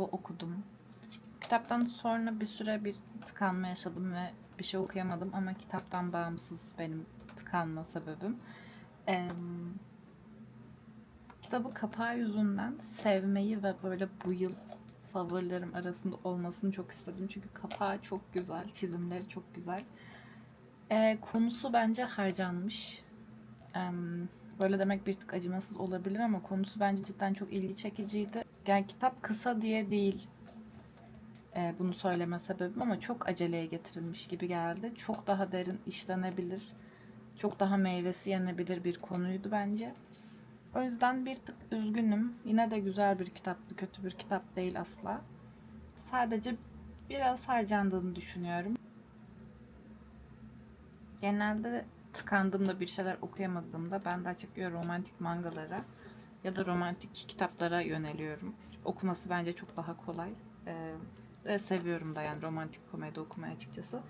kitabı okudum. Kitaptan sonra bir süre bir tıkanma yaşadım ve bir şey okuyamadım ama kitaptan bağımsız benim tıkanma sebebim. Eee, kitabı kapağı yüzünden sevmeyi ve böyle bu yıl favorilerim arasında olmasını çok istedim. Çünkü kapağı çok güzel, çizimleri çok güzel. Eee, konusu bence harcanmış. Eee, böyle demek bir tık acımasız olabilir ama konusu bence cidden çok ilgi çekiciydi. Yani kitap kısa diye değil e, bunu söyleme sebebim ama çok aceleye getirilmiş gibi geldi. Çok daha derin işlenebilir, çok daha meyvesi yenebilir bir konuydu bence. O yüzden bir tık üzgünüm. Yine de güzel bir kitaptı, kötü bir kitap değil asla. Sadece biraz harcandığını düşünüyorum. Genelde tıkandığımda bir şeyler okuyamadığımda ben daha çok romantik mangalara ya da romantik kitaplara yöneliyorum. Okuması bence çok daha kolay. Ee, ve seviyorum da yani romantik komedi okumayı açıkçası.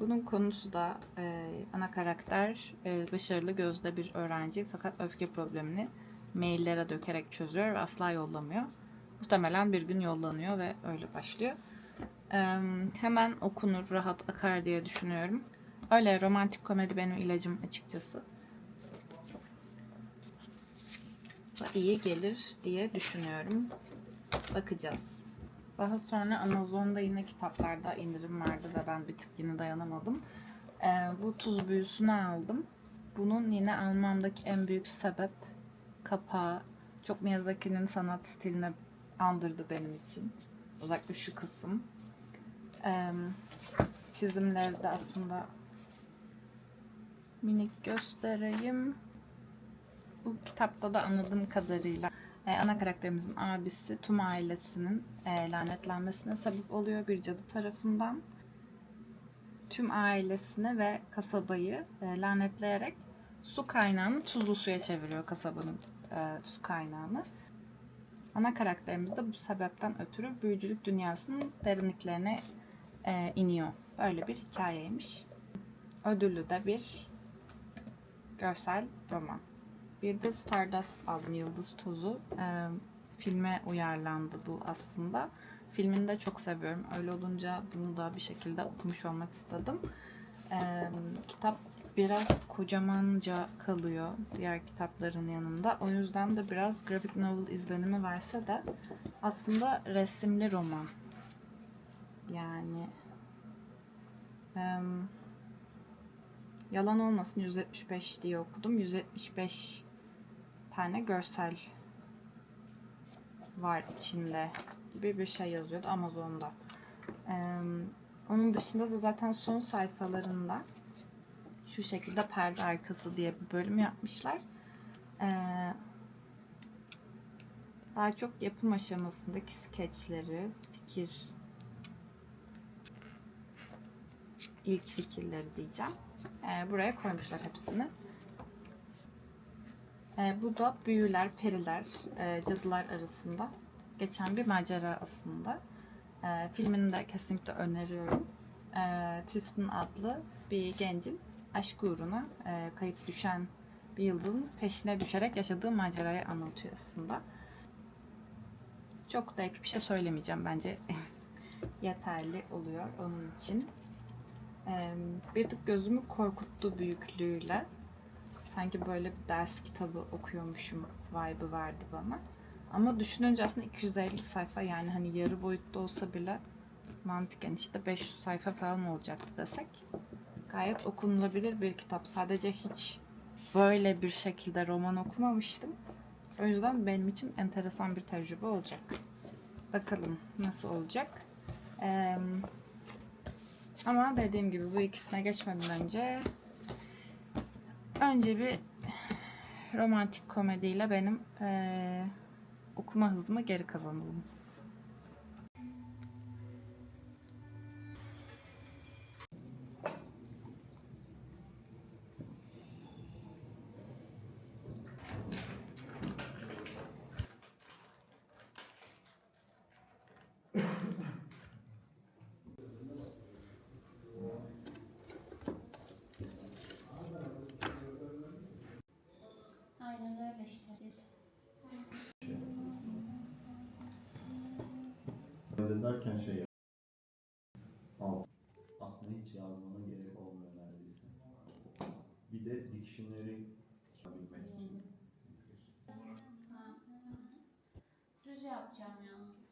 Bunun konusu da e, ana karakter e, başarılı gözde bir öğrenci fakat öfke problemini maillere dökerek çözüyor ve asla yollamıyor. Muhtemelen bir gün yollanıyor ve öyle başlıyor. E, hemen okunur, rahat akar diye düşünüyorum. Öyle romantik komedi benim ilacım açıkçası. İyi gelir diye düşünüyorum. Bakacağız. Daha sonra Amazon'da yine kitaplarda indirim vardı ve ben bir tık yine dayanamadım. Ee, bu tuz büyüsünü aldım. Bunun yine almamdaki en büyük sebep kapağı. Çok Miyazaki'nin sanat stiline andırdı benim için. Özellikle şu kısım. Ee, çizimleri de aslında minik göstereyim. Bu kitapta da anladığım kadarıyla e, ana karakterimizin abisi tüm ailesinin e, lanetlenmesine sebep oluyor bir cadı tarafından. Tüm ailesini ve kasabayı e, lanetleyerek su kaynağını tuzlu suya çeviriyor kasabanın e, su kaynağını. Ana karakterimiz de bu sebepten ötürü büyücülük dünyasının derinliklerine e, iniyor. Böyle bir hikayeymiş. Ödüllü de bir görsel roman. Bir de Stardust aldım Yıldız Tozu. Ee, filme uyarlandı bu aslında. Filmini de çok seviyorum. Öyle olunca bunu da bir şekilde okumuş olmak istedim. Ee, kitap biraz kocamanca kalıyor diğer kitapların yanında. O yüzden de biraz graphic novel izlenimi verse de aslında resimli roman. Yani em, yalan olmasın 175 diye okudum. 175 tane görsel var içinde gibi bir şey yazıyordu Amazon'da. Ee, onun dışında da zaten son sayfalarında şu şekilde perde arkası diye bir bölüm yapmışlar. Ee, daha çok yapım aşamasındaki skeçleri, fikir ilk fikirleri diyeceğim. Ee, buraya koymuşlar hepsini. E, bu da büyüler, periler, e, cadılar arasında geçen bir macera aslında. E, filmini de kesinlikle öneriyorum. E, Tristan adlı bir gencin aşk uğruna e, kayıp düşen bir yıldızın peşine düşerek yaşadığı macerayı anlatıyor aslında. Çok da ek bir şey söylemeyeceğim bence. Yeterli oluyor onun için. Bir tık gözümü korkuttu büyüklüğüyle sanki böyle bir ders kitabı okuyormuşum vibe'ı verdi bana. Ama düşününce aslında 250 sayfa yani hani yarı boyutta olsa bile mantıken işte 500 sayfa falan olacaktı desek gayet okunulabilir bir kitap. Sadece hiç böyle bir şekilde roman okumamıştım. O yüzden benim için enteresan bir tecrübe olacak. Bakalım nasıl olacak. Ee, ama dediğim gibi bu ikisine geçmeden önce Önce bir romantik komediyle benim eee, okuma hızımı geri kazanalım. Derken şey yap. Aslında hiç yazmana gerek olmuyor neredeyse. Bir de dictionary bilmek için. Düz yapacağım yalnız.